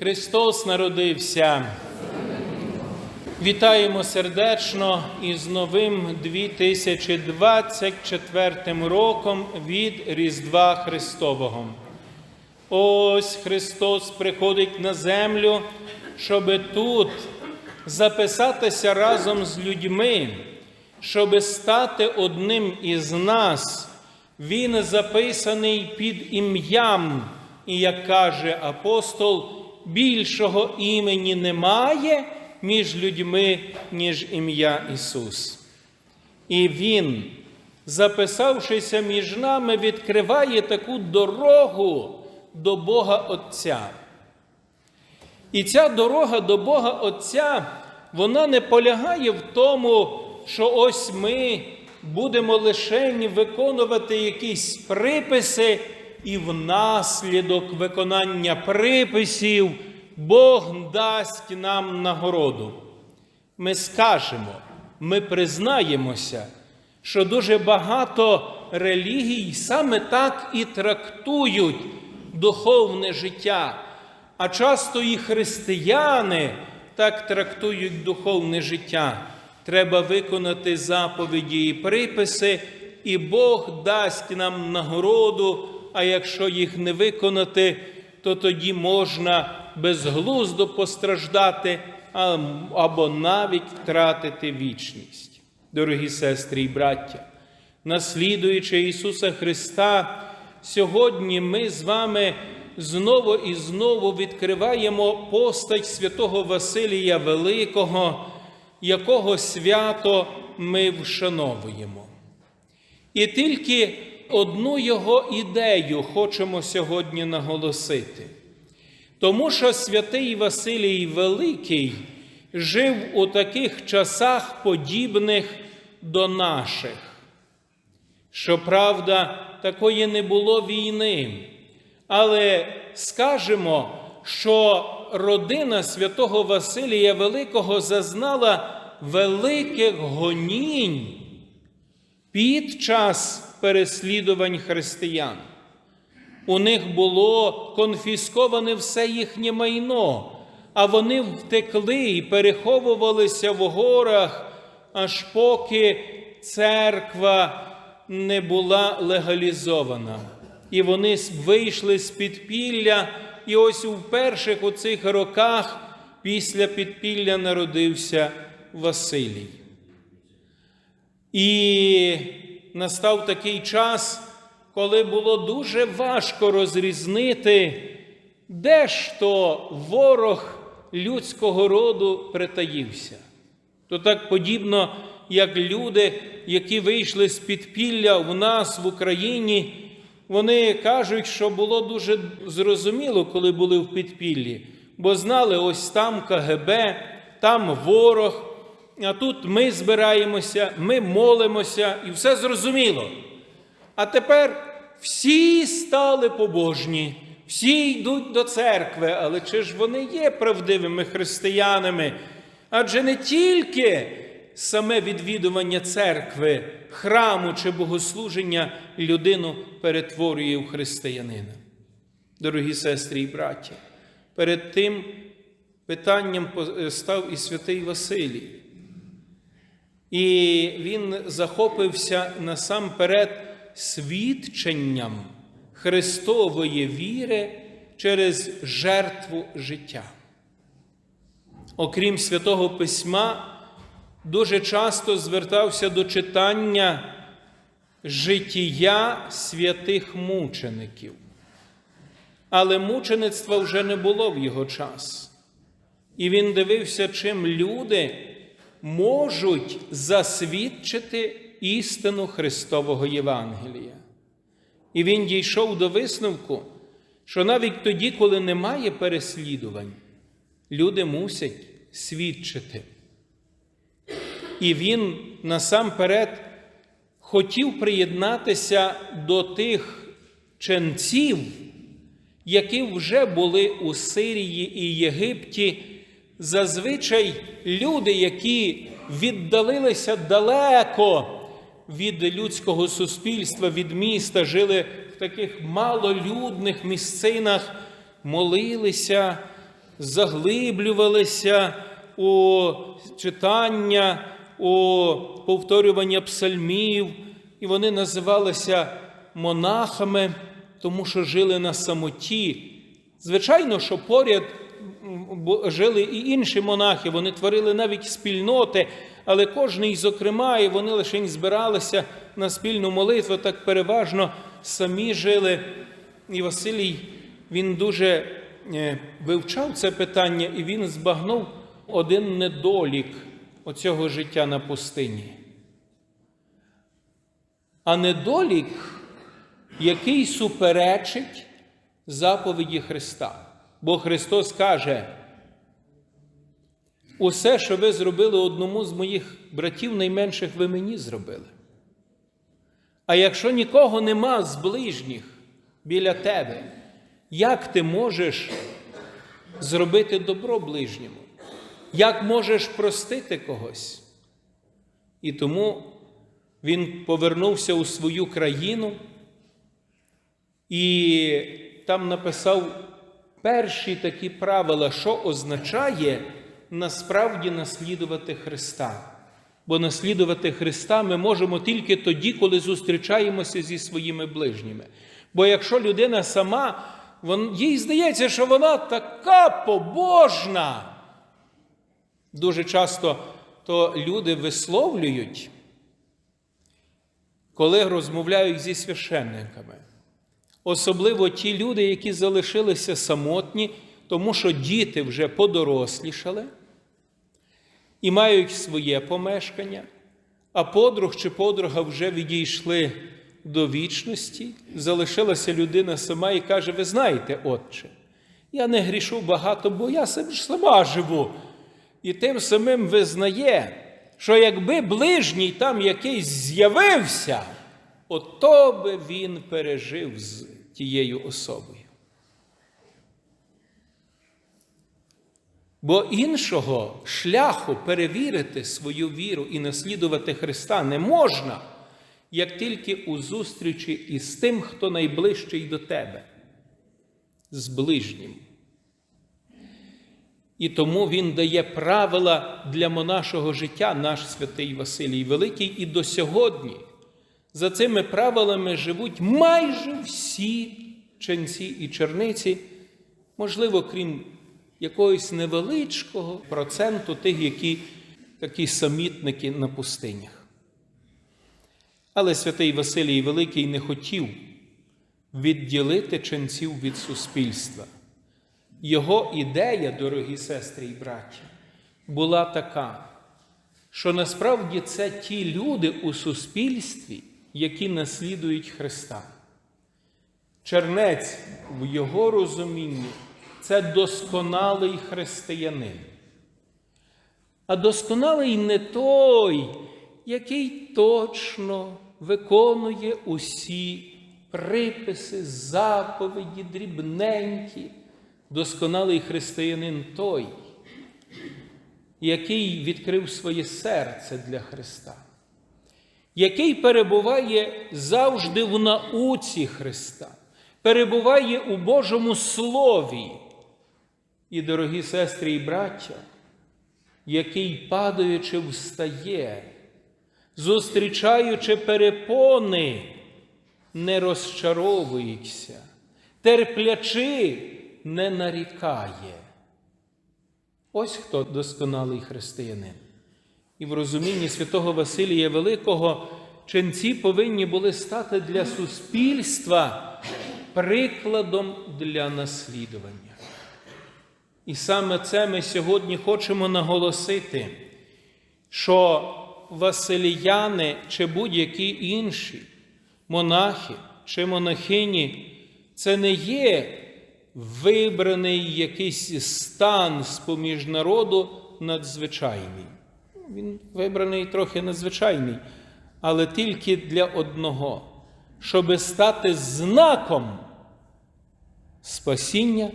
Христос народився. Вітаємо сердечно із новим 2024 роком від Різдва Христового. Ось Христос приходить на землю, щоби тут записатися разом з людьми, щоби стати одним із нас. Він записаний під ім'ям, і як каже апостол, більшого імені немає між людьми, ніж ім'я Ісус. І Він, записавшися між нами, відкриває таку дорогу до Бога Отця. І ця дорога до Бога Отця, вона не полягає в тому, що ось ми будемо лише виконувати якісь приписи, і внаслідок виконання приписів Бог дасть нам нагороду. Ми скажемо, ми признаємося, що дуже багато релігій саме так і трактують духовне життя, а часто і християни так трактують духовне життя. Треба виконати заповіді і приписи, і Бог дасть нам нагороду, а якщо їх не виконати, то тоді можна безглуздо постраждати або навіть втратити вічність. Дорогі сестри і браття, наслідуючи Ісуса Христа, сьогодні ми з вами знову і знову відкриваємо постать святого Василія Великого, якого свято ми вшановуємо. І тільки одну його ідею хочемо сьогодні наголосити. Тому що святий Василій Великий жив у таких часах, подібних до наших. Щоправда, такої не було війни, але скажемо, що родина святого Василія Великого зазнала великих гонінь під час переслідувань християн. У них було конфісковане все їхнє майно, а вони втекли і переховувалися в горах, аж поки церква не була легалізована. І вони вийшли з підпілля, і ось у перших у цих роках після підпілля народився Василій. І настав такий час, коли було дуже важко розрізнити, де ж то ворог людського роду притаївся. То так подібно, як люди, які вийшли з підпілля в нас в Україні, вони кажуть, що було дуже зрозуміло, коли були в підпіллі, бо знали, ось там КГБ, там ворог. А тут ми збираємося, ми молимося, і все зрозуміло. А тепер всі стали побожні, всі йдуть до церкви, але чи ж вони є правдивими християнами? Адже не тільки саме відвідування церкви, храму чи богослуження людину перетворює в християнина. Дорогі сестри і браті, перед тим питанням став і святий Василій. І він захопився насамперед свідченням Христової віри через жертву життя. Окрім святого Письма, дуже часто звертався до читання життя святих мучеників. Але мучеництва вже не було в його час. І він дивився, чим люди можуть засвідчити істину Христового Євангелія. І він дійшов до висновку, що навіть тоді, коли немає переслідувань, люди мусять свідчити. І він насамперед хотів приєднатися до тих ченців, які вже були у Сирії і Єгипті, зазвичай люди, які віддалилися далеко від людського суспільства, від міста, жили в таких малолюдних місцинах, молилися заглиблювалися у читання, у повторювання псальмів, і вони називалися монахами, тому що жили на самоті. Звичайно, що поряд жили і інші монахи, вони творили навіть спільноти, але кожний, зокрема, і вони лише збиралися на спільну молитву, так переважно самі жили. І Василій він дуже е, вивчав це питання, і він збагнув один недолік оцього життя на пустині. А недолік, який суперечить заповіді Христа. Бо Христос каже, усе, що ви зробили одному з моїх братів найменших, ви мені зробили. А якщо нікого нема з ближніх біля тебе, як ти можеш зробити добро ближньому? Як можеш простити когось? І тому він повернувся у свою країну і там написав перші такі правила, що означає насправді наслідувати Христа. Бо наслідувати Христа ми можемо тільки тоді, коли зустрічаємося зі своїми ближніми. Бо якщо людина сама, вон, їй здається, що вона така побожна, дуже часто то люди висловлюють, коли розмовляють зі священниками. Особливо ті люди, які залишилися самотні, тому що діти вже подорослішали і мають своє помешкання, а подруг чи подруга вже відійшли до вічності, залишилася людина сама і каже: Ви знаєте, Отче, я не грішу багато, бо я сама живу. І тим самим визнає, що якби ближній там якийсь з'явився, ото би він пережив з тією особою. Бо іншого шляху перевірити свою віру і наслідувати Христа не можна, як тільки у зустрічі із тим, хто найближчий до тебе, з ближнім. І тому Він дає правила для монашого життя, наш святий Василій Великий, і до сьогодні за цими правилами живуть майже всі ченці і черниці, можливо, крім якогось невеличкого проценту тих, які такі самітники на пустинях. Але святий Василій Великий не хотів відділити ченців від суспільства. Його ідея, дорогі сестри і браті, була така, що насправді це ті люди у суспільстві, які наслідують Христа. Чернець в його розумінні це досконалий християнин. А досконалий не той, який точно виконує усі приписи, заповіді, дрібненькі. Досконалий християнин той, який відкрив своє серце для Христа який перебуває завжди в науці Христа, перебуває у Божому Слові. І, дорогі сестри і браття, який, падаючи, встає, зустрічаючи перепони, не розчаровується, терплячи, не нарікає. Ось хто досконалий християнин. І в розумінні святого Василія Великого ченці повинні були стати для суспільства прикладом для наслідування. І саме це ми сьогодні хочемо наголосити, що Василіяни чи будь-які інші монахи чи монахині це не є вибраний якийсь стан з поміж народу надзвичайний він вибраний трохи надзвичайний, але тільки для одного, щоби стати знаком спасіння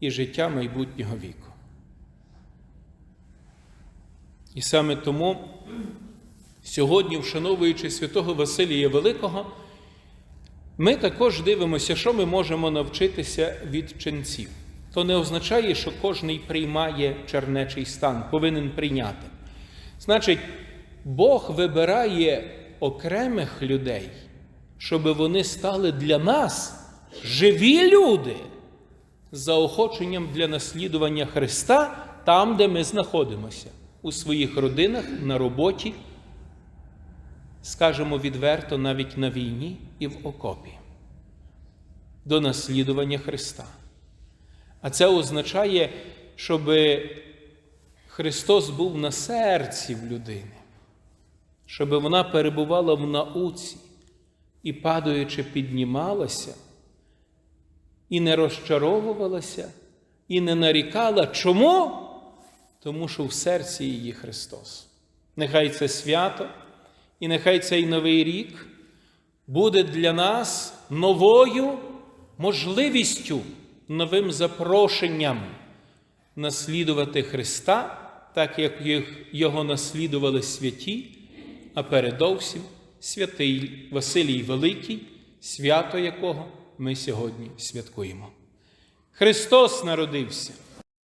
і життя майбутнього віку. І саме тому сьогодні, вшановуючи святого Василія Великого, ми також дивимося, що ми можемо навчитися від ченців. то не означає, що кожний приймає чернечий стан, повинен прийняти. Значить, Бог вибирає окремих людей, щоб вони стали для нас живі люди заохоченням для наслідування Христа там, де ми знаходимося, у своїх родинах, на роботі, скажемо відверто, навіть на війні і в окопі, до наслідування Христа. А це означає, щоб Христос був на серці в людини, щоб вона перебувала в науці і, падаючи, піднімалася, і не розчаровувалася, і не нарікала. Чому? Тому що в серці її Христос. Нехай це свято, і нехай цей новий рік буде для нас новою можливістю, новим запрошенням наслідувати Христа, так як його наслідували святі, а передовсім святий Василій Великий, свято якого ми сьогодні святкуємо. Христос народився!